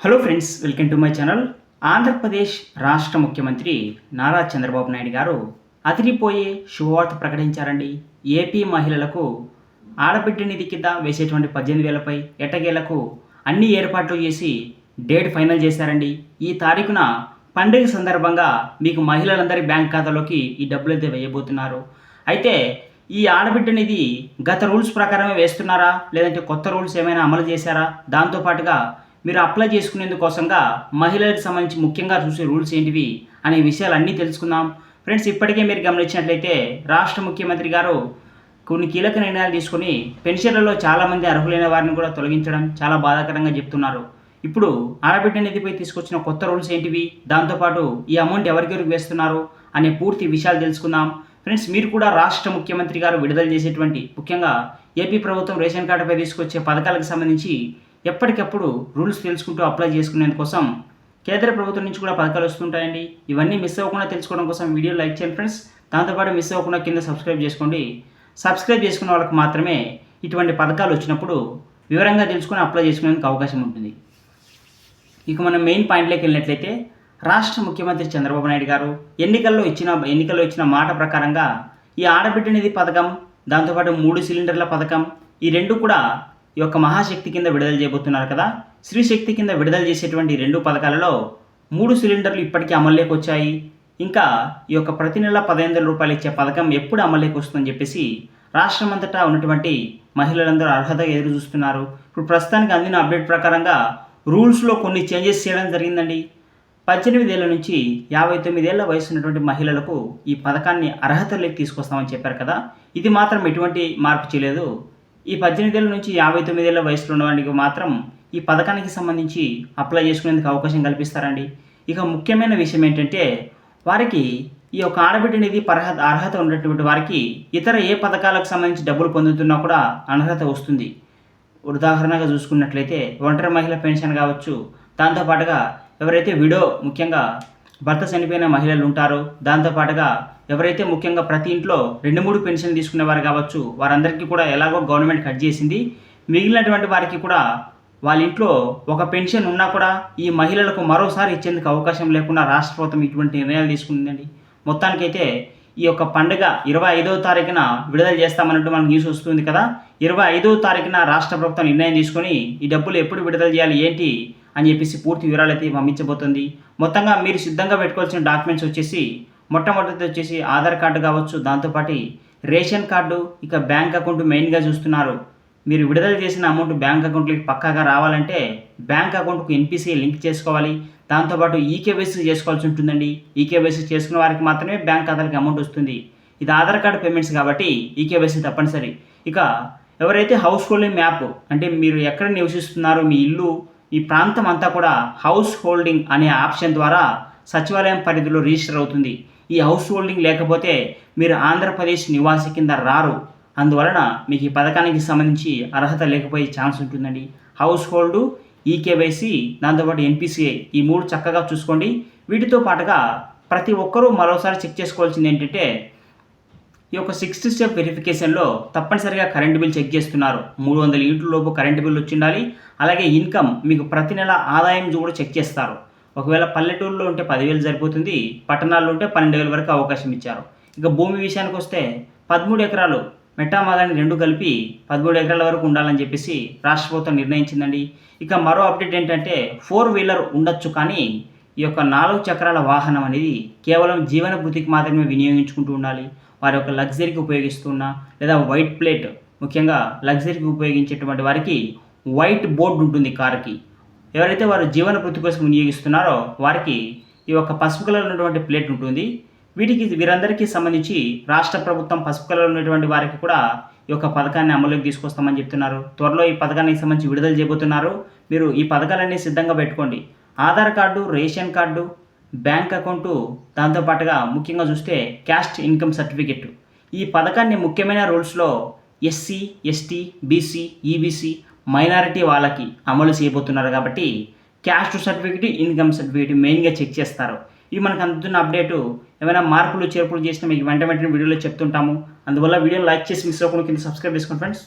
Hello friends welcome to my channel Andhra Pradesh రాష్ట్ర ముఖ్యమంత్రి నారా చంద్రబాబు నాయుడు గారు అదిరిపోయే శుభవార్త ప్రకటించారండి. ఏపీ మహిళలకు ఆడబిడ్డ నిధి కింద వేసేటువంటి పద్దెనిమిది వేలపై ఎట్టగేలకు అన్ని ఏర్పాట్లు చేసి డేట్ ఫైనల్ చేశారండి. ఈ తారీఖున పండుగ సందర్భంగా మీకు మహిళలందరి బ్యాంక్ ఖాతాలోకి ఈ డబ్బులు అయితే వేయబోతున్నారు. అయితే ఈ ఆడబిడ్డ నిధి గత రూల్స్ ప్రకారమే వేస్తున్నారా? లేదంటే కొత్త రూల్స్ ఏమైనా అమలు చేశారా? దాంతోపాటుగా మీరు అప్లై చేసుకునేందుకోసంగా మహిళలకు సంబంధించి ముఖ్యంగా చూసే రూల్స్ ఏంటివి అనే విషయాలన్నీ తెలుసుకుందాం. ఫ్రెండ్స్ ఇప్పటికే మీరు గమనించినట్లయితే రాష్ట్ర ముఖ్యమంత్రి గారు కొన్ని కీలక నిర్ణయాలు తీసుకొని పెన్షన్లలో చాలామంది అర్హులైన వారిని కూడా తొలగించడం చాలా బాధాకరంగా చెప్తున్నారు. ఇప్పుడు ఆడబిడ్డ నిధిపై తీసుకొచ్చిన కొత్త రూల్స్ ఏంటివి? దాంతోపాటు ఈ అమౌంట్ ఎవరికెవరికి వేస్తున్నారు? అనే పూర్తి విషయాలు తెలుసుకుందాం. ఫ్రెండ్స్ మీరు కూడా రాష్ట్ర ముఖ్యమంత్రి గారు విడుదల చేసేటువంటి ముఖ్యంగా ఏపీ ప్రభుత్వం రేషన్ కార్డుపై తీసుకొచ్చే పథకాలకు సంబంధించి ఎప్పటికప్పుడు రూల్స్ తెలుసుకుంటూ అప్లై చేసుకునేందుకోసం కేంద్ర ప్రభుత్వం నుంచి కూడా పథకాలు వస్తుంటాయండి. ఇవన్నీ మిస్ అవ్వకుండా తెలుసుకోవడం కోసం వీడియో లైక్ చేయండి ఫ్రెండ్స్ దాంతోపాటు మిస్ అవ్వకుండా కింద సబ్స్క్రైబ్ చేసుకోండి. సబ్స్క్రైబ్ చేసుకున్న వాళ్ళకి మాత్రమే ఇటువంటి పథకాలు వచ్చినప్పుడు వివరంగా తెలుసుకొని అప్లై చేసుకునేందుకు అవకాశం ఉంటుంది. ఇక మనం మెయిన్ పాయింట్లోకి వెళ్ళినట్లయితే రాష్ట్ర ముఖ్యమంత్రి చంద్రబాబు నాయుడు గారు ఎన్నికల్లో ఇచ్చిన ఎన్నికల్లో ఇచ్చిన మాట ప్రకారంగా ఈ ఆడబిడ్డ నిధి పథకం దాంతోపాటు మూడు సిలిండర్ల పథకం ఈ రెండు కూడా ఈ యొక్క మహాశక్తి కింద విడుదల చేయబోతున్నారు కదా. స్త్రీ శక్తి కింద విడుదల చేసేటువంటి రెండు పథకాలలో మూడు సిలిండర్లు ఇప్పటికీ అమల్లోకి వచ్చాయి. ఇంకా ఈ యొక్క ప్రతి నెల పదిహేను వందల రూపాయలు ఇచ్చే పథకం ఎప్పుడు అమల్లోకి వస్తుందని చెప్పేసి రాష్ట్రమంతటా ఉన్నటువంటి మహిళలందరూ అర్హత ఎదురు చూస్తున్నారు. ఇప్పుడు ప్రస్తుతానికి అందిన అప్డేట్ ప్రకారంగా రూల్స్లో కొన్ని చేంజెస్ చేయడం జరిగిందండి. పద్దెనిమిదేళ్ళ నుంచి యాభై తొమ్మిదేళ్ళ వయసు ఉన్నటువంటి మహిళలకు ఈ పథకాన్ని అర్హతలోకి తీసుకొస్తామని చెప్పారు కదా. ఇది మాత్రం ఎటువంటి మార్పు చేయలేదు. ఈ పద్దెనిమిదేళ్ళ నుంచి యాభై తొమ్మిదేళ్ళ వయసులో ఉన్నవాడికి మాత్రం ఈ పథకానికి సంబంధించి అప్లై చేసుకునేందుకు అవకాశం కల్పిస్తారండి. ఇక ముఖ్యమైన విషయం ఏంటంటే వారికి ఈ యొక్క ఆడబిడ్డ నిధి పర్హత అర్హత ఉన్నటువంటి వారికి ఇతర ఏ పథకాలకు సంబంధించి డబ్బులు పొందుతున్నా కూడా అనర్హత వస్తుంది. ఉదాహరణగా చూసుకున్నట్లయితే ఒంటరి మహిళ పెన్షన్ కావచ్చు. దాంతోపాటుగా ఎవరైతే విడో ముఖ్యంగా భర్త చనిపోయిన మహిళలు ఉంటారు దాంతోపాటుగా ఎవరైతే ముఖ్యంగా ప్రతి ఇంట్లో రెండు మూడు పెన్షన్ తీసుకునేవారు కావచ్చు వారందరికీ కూడా ఎలాగో గవర్నమెంట్ కట్ చేసింది. మిగిలినటువంటి వారికి కూడా వాళ్ళ ఇంట్లో ఒక పెన్షన్ ఉన్నా కూడా ఈ మహిళలకు మరోసారి ఇచ్చేందుకు అవకాశం లేకుండా రాష్ట్ర ప్రభుత్వం ఇటువంటి నిర్ణయాలు తీసుకుందండి. మొత్తానికైతే ఈ యొక్క పండుగ ఇరవై ఐదవ తారీఖున విడుదల చేస్తామన్నట్టు మనకు న్యూస్ వస్తుంది కదా. ఇరవై ఐదవ తారీఖున రాష్ట్ర ప్రభుత్వం నిర్ణయం తీసుకొని ఈ డబ్బులు ఎప్పుడు విడుదల చేయాలి ఏంటి? అని చెప్పేసి పూర్తి వివరాలు అయితే పంపించబోతుంది. మొత్తంగా మీరు సిద్ధంగా పెట్టుకోవాల్సిన డాక్యుమెంట్స్ వచ్చేసి మొట్టమొదటిది వచ్చేసి ఆధార్ కార్డు కావచ్చు దాంతోపాటు రేషన్ కార్డు ఇక బ్యాంక్ అకౌంట్ మెయిన్గా చూస్తున్నారు. మీరు విడుదల చేసిన అమౌంట్ బ్యాంక్ అకౌంట్లోకి పక్కాగా రావాలంటే బ్యాంక్ అకౌంట్కు ఎన్పిసి లింక్ చేసుకోవాలి. దాంతోపాటు ఈకేవైసీ చేసుకోవాల్సి ఉంటుందండి. ఈకేవైసీ చేసుకున్న వారికి మాత్రమే బ్యాంక్ ఖాతాలకి అమౌంట్ వస్తుంది. ఇది ఆధార్ కార్డు పేమెంట్స్ కాబట్టి ఈకేవైసీ తప్పనిసరి. ఇక ఎవరైతే హౌస్ హోల్డింగ్ మ్యాప్ అంటే మీరు ఎక్కడ నివసిస్తున్నారో మీ ఇల్లు ఈ ప్రాంతం అంతా కూడా హౌస్ హోల్డింగ్ అనే ఆప్షన్ ద్వారా సచివాలయం పరిధిలో రిజిస్టర్ అవుతుంది. ఈ హౌస్ హోల్డింగ్ లేకపోతే మీరు ఆంధ్రప్రదేశ్ నివాసి కింద రారు. అందువలన మీకు ఈ పథకానికి సంబంధించి అర్హత లేకపోయే ఛాన్స్ ఉంటుందండి. హౌస్ హోల్డ్ ఈకేవైసీ దాంతోపాటు ఎన్పిసిఐ ఈ మూడు చక్కగా చూసుకోండి. వీటితో పాటుగా ప్రతి ఒక్కరూ మరోసారి చెక్ చేసుకోవాల్సింది ఏంటంటే ఈ యొక్క సిక్స్త్ స్టెప్ వెరిఫికేషన్లో తప్పనిసరిగా కరెంటు బిల్ చెక్ చేస్తున్నారు. మూడు వందల యూనిట్ల లోపు కరెంటు బిల్ వచ్చి ఉండాలి అలాగే ఇన్కమ్ మీకు ప్రతి నెల ఆదాయం కూడా చెక్ చేస్తారు. ఒకవేళ పల్లెటూరులో ఉంటే పదివేలు సరిపోతుంది. పట్టణాల్లో ఉంటే పన్నెండు వేల వరకు అవకాశం ఇచ్చారు. ఇక భూమి విషయానికి వస్తే పదమూడు ఎకరాలు మెట్టామాగాని రెండు కలిపి పదమూడు ఎకరాల వరకు ఉండాలని చెప్పేసి రాష్ట్ర ప్రభుత్వం నిర్ణయించిందండి. ఇక మరో అప్డేట్ ఏంటంటే ఫోర్ వీలర్ ఉండొచ్చు కానీ ఈ యొక్క నాలుగు చక్రాల వాహనం అనేది కేవలం జీవన భృతికి మాత్రమే వినియోగించుకుంటూ ఉండాలి. వారి యొక్క లగ్జరీకి ఉపయోగిస్తున్న లేదా వైట్ ప్లేట్ ముఖ్యంగా లగ్జరీకి ఉపయోగించేటువంటి వారికి వైట్ బోర్డు ఉంటుంది కారుకి. ఎవరైతే వారు జీవన వృత్తి కోసం వినియోగిస్తున్నారో వారికి ఈ యొక్క పసుపు కలర్ ఉన్నటువంటి ప్లేట్ ఉంటుంది. వీటికి వీరందరికీ సంబంధించి రాష్ట్ర ప్రభుత్వం పసుపు కలర్ ఉన్నటువంటి వారికి కూడా ఈ యొక్క పథకాన్ని అమలుకి తీసుకొస్తామని చెప్తున్నారు. త్వరలో ఈ పథకానికి సంబంధించి విడుదల చేయబోతున్నారు. మీరు ఈ పథకాలన్నీ సిద్ధంగా పెట్టుకోండి. Aadhaar card ration card bank account దాంతోపాటుగా ముఖ్యంగా చూస్తే క్యాస్ట్ ఇన్కమ్ సర్టిఫికెట్. ఈ పథకాన్ని ముఖ్యమైన రూల్స్లో SC ST BC EBC minority వాళ్ళకి అమలు చేయబోతున్నారు కాబట్టి క్యాస్ట్ సర్టిఫికేట్ ఇన్కమ్ సర్టిఫికేట్ మెయిన్గా చెక్ చేస్తారు. ఇవి మనకు అందుతున్న అప్డేటు. ఏమైనా మార్పులు చేర్పులు చేసినా మీకు వెంట వెంటనే వీడియోలో చెప్తుంటాము. అందువల్ల వీడియో లైక్ చేసి మిస్ అవ్వకుండా కింద సబ్స్క్రైబ్ చేసుకోండి ఫ్రెండ్స్.